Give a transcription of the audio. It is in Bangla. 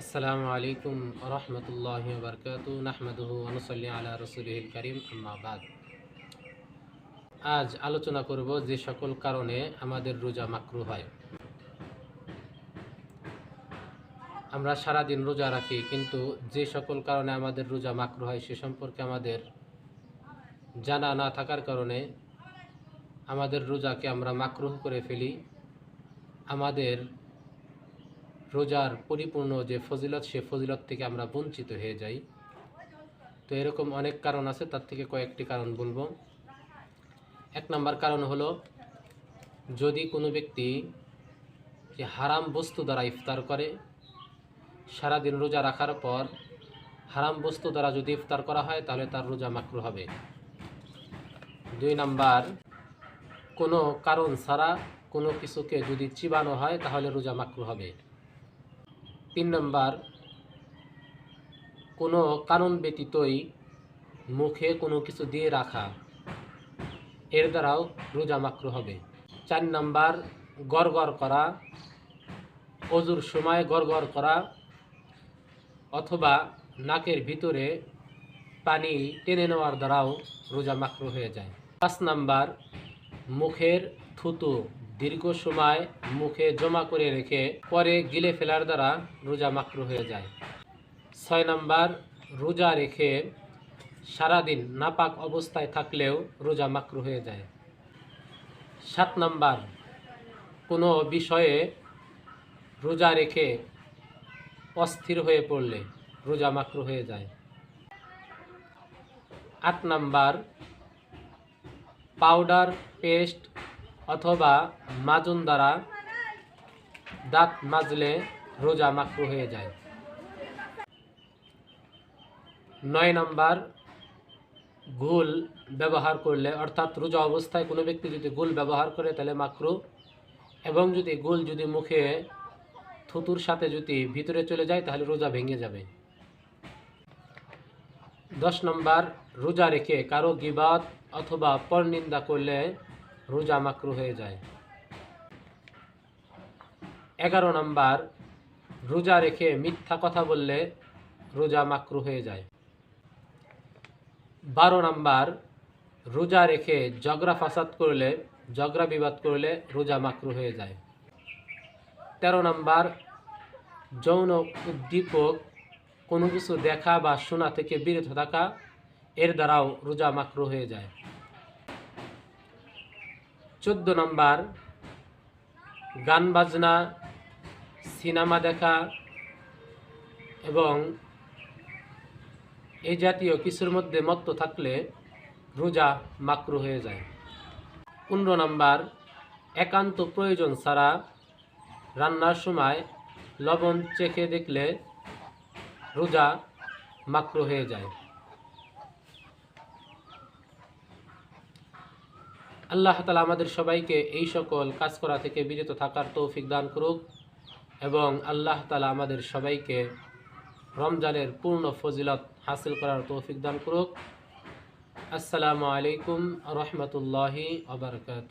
আসসালামু আলাইকুম রহমতুল্লাহ বরকাত, নাহমদুহু অনুসল্লি আলা রসুলহিল করিম আম্মাবাদ আজ আলোচনা করব যে সকল কারণে আমাদের রোজা মাকরু হয়। আমরা সারাদিন রোজা রাখি, কিন্তু যে সকল কারণে আমাদের রোজা মাকরু হয় সে সম্পর্কে আমাদের জানা না থাকার কারণে আমাদের রোজাকে আমরা মাকরুহ করে ফেলি। আমাদের রোজার পরিপূর্ণ যে ফজিলত, সে ফজিলত থেকে আমরা বঞ্চিত হয়ে যাই। তো এরকম অনেক কারণ আছে, তার থেকে কয়েকটি কারণ বলব। এক নম্বর কারণ হলো, যদি কোনো ব্যক্তি যে হারাম বস্তু দ্বারা ইফতার করে, সারাদিন রোজা রাখার পর হারাম বস্তু দ্বারা যদি ইফতার করা হয়, তাহলে তার রোজা মাকরু হবে। দুই নাম্বার, কোনো কারণ ছাড়া কোনো কিছুকে যদি চিবানো হয়, তাহলে রোজা মাকরু হবে। তিন নম্বর, কোনো কারণ ব্যতীতই মুখে কোনো কিছু দিয়ে রাখা। এর দ্বারাও রোজা মাকরু হবে। চার নাম্বার গড় করা, অজুর সময় গড় করা, অথবা নাকের ভিতরে পানি টেনে নেওয়ার দ্বারাও রোজা মাকরু হয়ে যায়। পাঁচ নাম্বার, মুখের থুতু। দীর্ঘ সময় মুখে জমা করে রেখে পরে গিলে ফেলার দ্বারা রোজা মাকরু হয়ে যায়। ছয় নাম্বার, রোজা রেখে সারাদিন নাপাক অবস্থায় থাকলেও রোজা মাকরু হয়ে যায়। সাত নাম্বার, কোনো বিষয়ে রোজা রেখে অস্থির হয়ে পড়লে রোজা মাকরু হয়ে যায়। আট নাম্বার, পাউডার, পেস্ট অথবা মাজুন দ্বারা দাঁত মাজলে রোজা মাকরু হয়ে যায়। নয় নম্বর গুল ব্যবহার করলে, অর্থাৎ রোজা অবস্থায় কোনো ব্যক্তি যদি গুল ব্যবহার করে, তাহলে মাকরু। এবং যদি গুল যদি মুখে থুতুর সাথে যদি ভিতরে চলে যায়, তাহলে রোজা ভেঙে যাবে। দশ নম্বর, রোজা রেখে কারও গিবাত অথবা পরনিন্দা করলে রোজা মাকরু হয়ে যায়। এগারো নম্বর, রোজা রেখে মিথ্যা কথা বললে রোজা মাকরু হয়ে যায়। বারো নম্বর, রোজা রেখে জগরা ফাসাদ করলে জগরা বিবাদ করলে রোজা মাকরু হয়ে যায়। তেরো নম্বর, যৌন উদ্দীপক কোনো কিছু দেখা বা শোনা থেকে বিরত থাকা, এর দ্বারাও রোজা মাকরু হয়ে যায়। চোদ্দ নম্বর, গান বাজনা, সিনেমা দেখা এবং এই জাতীয় কিছুর মধ্যে মত্ত থাকলে রোজা মাকরু হয়ে যায়। পনেরো নম্বর, একান্ত প্রয়োজন ছাড়া রান্নার সময় লবণ চেখে দেখলে রোজা মাকরু হয়ে যায়। আল্লাহ তালা আমাদের সবাইকে এই সকল কাজ করা থেকে বিরত থাকার তৌফিক দান করুক এবং আল্লাহ তালা আমাদের সবাইকে রমজানের পূর্ণ ফজিলত হাসিল করার তৌফিক দান করুক। আসসালামু আলাইকুম রহমতুল্লাহি আবরকাত